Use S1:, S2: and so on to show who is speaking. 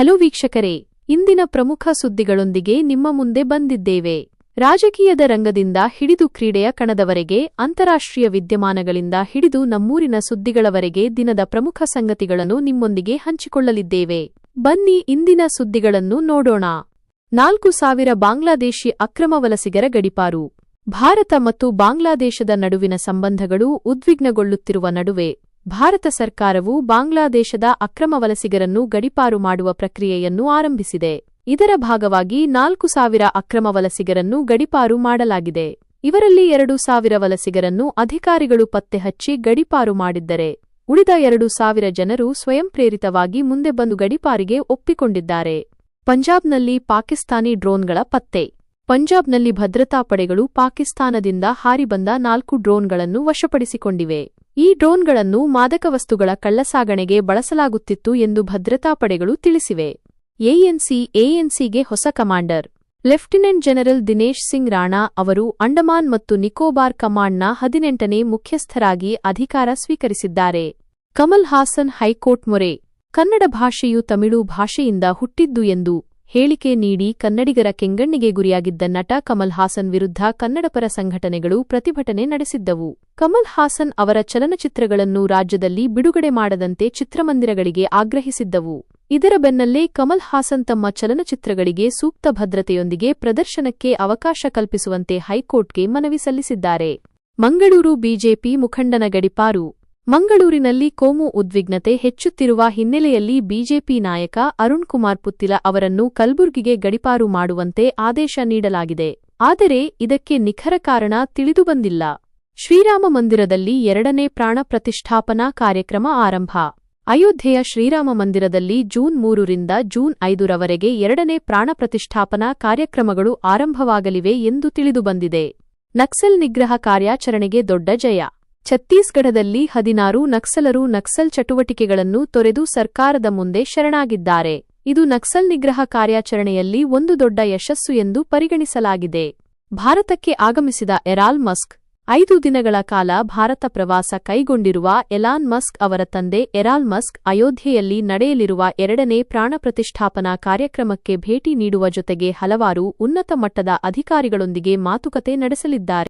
S1: Hello ವೀಕ್ಷಕರೇ, ಇಂದಿನ ಪ್ರಮುಖ ಸುದ್ದಿಗಳೊಂದಿಗೆ ನಿಮ್ಮ ಮುಂದೆ ಬಂದಿದ್ದೇವೆ. ರಾಜಕೀಯದ ರಂಗದಿಂದ ಹಿಡಿದು ಕ್ರೀಡೆಯ ಕಣದವರೆಗೆ, ಅಂತಾರಾಷ್ಟ್ರೀಯ ವಿದ್ಯಮಾನಗಳಿಂದ ಹಿಡಿದು ನಮ್ಮೂರಿನ ಸುದ್ದಿಗಳವರೆಗೆ ದಿನದ ಪ್ರಮುಖ ಸಂಗತಿಗಳನ್ನು ನಿಮ್ಮೊಂದಿಗೆ ಹಂಚಿಕೊಳ್ಳಲಿದ್ದೇವೆ. ಬನ್ನಿ ಇಂದಿನ ಸುದ್ದಿಗಳನ್ನು ನೋಡೋಣ. ನಾಲ್ಕು ಸಾವಿರ ಬಾಂಗ್ಲಾದೇಶಿ ಅಕ್ರಮ ವಲಸಿಗರ ಗಡಿಪಾರು. ಭಾರತ ಮತ್ತು ಬಾಂಗ್ಲಾದೇಶದ ನಡುವಿನ ಸಂಬಂಧಗಳು ಉದ್ವಿಗ್ನಗೊಳ್ಳುತ್ತಿರುವ ನಡುವೆ ಭಾರತ ಸರ್ಕಾರವು ಬಾಂಗ್ಲಾದೇಶದ ಅಕ್ರಮ ವಲಸಿಗರನ್ನು ಗಡಿಪಾರು ಮಾಡುವ ಪ್ರಕ್ರಿಯೆಯನ್ನು ಆರಂಭಿಸಿದೆ. ಇದರ ಭಾಗವಾಗಿ ನಾಲ್ಕು ಸಾವಿರ ಅಕ್ರಮ ವಲಸಿಗರನ್ನು ಗಡಿಪಾರು ಮಾಡಲಾಗಿದೆ. ಇವರಲ್ಲಿ ಎರಡು ಸಾವಿರ ವಲಸಿಗರನ್ನು ಅಧಿಕಾರಿಗಳು ಪತ್ತೆಹಚ್ಚಿ ಗಡಿಪಾರು ಮಾಡಿದ್ದರೆ, ಉಳಿದ ಎರಡು ಸಾವಿರ ಜನರು ಸ್ವಯಂಪ್ರೇರಿತವಾಗಿ ಮುಂದೆ ಬಂದು ಗಡಿಪಾರಿಗೆ ಒಪ್ಪಿಕೊಂಡಿದ್ದಾರೆ. ಪಂಜಾಬ್ನಲ್ಲಿ ಪಾಕಿಸ್ತಾನಿ ಡ್ರೋನ್ಗಳ ಪತ್ತೆ. ಪಂಜಾಬ್ನಲ್ಲಿ ಭದ್ರತಾ ಪಡೆಗಳು ಪಾಕಿಸ್ತಾನದಿಂದ ಹಾರಿಬಂದ ನಾಲ್ಕು ಡ್ರೋನ್ಗಳನ್ನು ವಶಪಡಿಸಿಕೊಂಡಿವೆ. ಈ ಡ್ರೋನ್ಗಳನ್ನು ಮಾದಕ ವಸ್ತುಗಳ ಕಳ್ಳಸಾಗಣೆಗೆ ಬಳಸಲಾಗುತ್ತಿತ್ತು ಎಂದು ಭದ್ರತಾ ಪಡೆಗಳು ತಿಳಿಸಿವೆ. ಎಎನ್ಸಿ, ಎಎನ್ಸಿಗೆ ಹೊಸ commander lieutenant general Dinesh Singh Rana ಅವರು ಅಂಡಮಾನ್ ಮತ್ತು ನಿಕೋಬಾರ್ ಕಮಾಂಡ್ನ ಹದಿನೆಂಟನೇ ಮುಖ್ಯಸ್ಥರಾಗಿ ಅಧಿಕಾರ ಸ್ವೀಕರಿಸಿದ್ದಾರೆ. ಕಮಲ್ ಹಾಸನ್ ಹೈಕೋರ್ಟ್ ಮೊರೆ ಕನ್ನಡ ಭಾಷೆಯು ತಮಿಳು ಭಾಷೆಯಿಂದ ಹುಟ್ಟಿದ್ದು ಎಂದು ಹೇಳಿಕೆ ನೀಡಿ ಕನ್ನಡಿಗರ ಕೆಂಗಣ್ಣಿಗೆ ಗುರಿಯಾಗಿದ್ದ ನಟ ಕಮಲ್ ಹಾಸನ್ ವಿರುದ್ಧ ಕನ್ನಡಪರ ಸಂಘಟನೆಗಳು ಪ್ರತಿಭಟನೆ ನಡೆಸಿದ್ದವು. ಕಮಲ್ ಹಾಸನ್ ಅವರ ಚಲನಚಿತ್ರಗಳನ್ನು ರಾಜ್ಯದಲ್ಲಿ ಬಿಡುಗಡೆ ಮಾಡದಂತೆ ಚಿತ್ರಮಂದಿರಗಳಿಗೆ ಆಗ್ರಹಿಸಿದ್ದವು. ಇದರ ಬೆನ್ನಲ್ಲೇ ಕಮಲ್ ಹಾಸನ್ ತಮ್ಮ ಚಲನಚಿತ್ರಗಳಿಗೆ ಸೂಕ್ತ ಭದ್ರತೆಯೊಂದಿಗೆ ಪ್ರದರ್ಶನಕ್ಕೆ ಅವಕಾಶ ಕಲ್ಪಿಸುವಂತೆ ಹೈಕೋರ್ಟ್ಗೆ ಮನವಿ ಸಲ್ಲಿಸಿದ್ದಾರೆ. ಮಂಗಳೂರು ಬಿಜೆಪಿ ಮುಖಂಡನ ಗಡಿಪಾರು ಮಂಗಳೂರಿನಲ್ಲಿ ಕೋಮು ಉದ್ವಿಗ್ನತೆ ಹೆಚ್ಚುತ್ತಿರುವ ಹಿನ್ನೆಲೆಯಲ್ಲಿ ಬಿಜೆಪಿ ನಾಯಕ ಅರುಣ್ ಕುಮಾರ್ ಪುತ್ತಿಲ ಅವರನ್ನು ಕಲ್ಬುರ್ಗಿಗೆ ಗಡಿಪಾರು ಮಾಡುವಂತೆ ಆದೇಶ ನೀಡಲಾಗಿದೆ. ಆದರೆ ಇದಕ್ಕೆ ನಿಖರ ಕಾರಣ ತಿಳಿದುಬಂದಿಲ್ಲ. ಶ್ರೀರಾಮ ಮಂದಿರದಲ್ಲಿ ಎರಡನೇ ಪ್ರಾಣ ಪ್ರತಿಷ್ಠಾಪನಾ ಕಾರ್ಯಕ್ರಮ ಆರಂಭ. ಅಯೋಧ್ಯೆಯ ಶ್ರೀರಾಮ ಮಂದಿರದಲ್ಲಿ ಜೂನ್ ಮೂರರಿಂದ ಜೂನ್ ಐದರವರೆಗೆ ಎರಡನೇ ಪ್ರಾಣ ಪ್ರತಿಷ್ಠಾಪನಾ ಕಾರ್ಯಕ್ರಮಗಳು ಆರಂಭವಾಗಲಿವೆ ಎಂದು ತಿಳಿದುಬಂದಿದೆ. ನಕ್ಸಲ್ ನಿಗ್ರಹ ಕಾರ್ಯಾಚರಣೆಗೆ ದೊಡ್ಡ ಜಯ. ಛತ್ತೀಸ್ಗಢದಲ್ಲಿ ಹದಿನಾರು ನಕ್ಸಲರು ನಕ್ಸಲ್ ಚಟುವಟಿಕೆಗಳನ್ನು ತೊರೆದು ಸರ್ಕಾರದ ಮುಂದೆ ಶರಣಾಗಿದ್ದಾರೆ. ಇದು ನಕ್ಸಲ್ ನಿಗ್ರಹ ಕಾರ್ಯಾಚರಣೆಯಲ್ಲಿ ಒಂದು ದೊಡ್ಡ ಯಶಸ್ಸು ಎಂದು ಪರಿಗಣಿಸಲಾಗಿದೆ. ಭಾರತಕ್ಕೆ ಆಗಮಿಸಿದ ಎರಾಲ್ ಮಸ್ಕ್, ಐದು ದಿನಗಳ ಕಾಲ ಭಾರತ ಪ್ರವಾಸ ಕೈಗೊಂಡಿರುವ ಎಲಾನ್ ಮಸ್ಕ್ ಅವರ ತಂದೆ ಎರಾಲ್ ಮಸ್ಕ್ ಅಯೋಧ್ಯೆಯಲ್ಲಿ ನಡೆಯಲಿರುವ ಎರಡನೇ ಪ್ರಾಣ ಪ್ರತಿಷ್ಠಾಪನಾ ಕಾರ್ಯಕ್ರಮಕ್ಕೆ ಭೇಟಿ ನೀಡುವ ಜೊತೆಗೆ ಹಲವಾರು ಉನ್ನತ ಮಟ್ಟದ ಅಧಿಕಾರಿಗಳೊಂದಿಗೆ ಮಾತುಕತೆ ನಡೆಸಲಿದ್ದಾರೆ.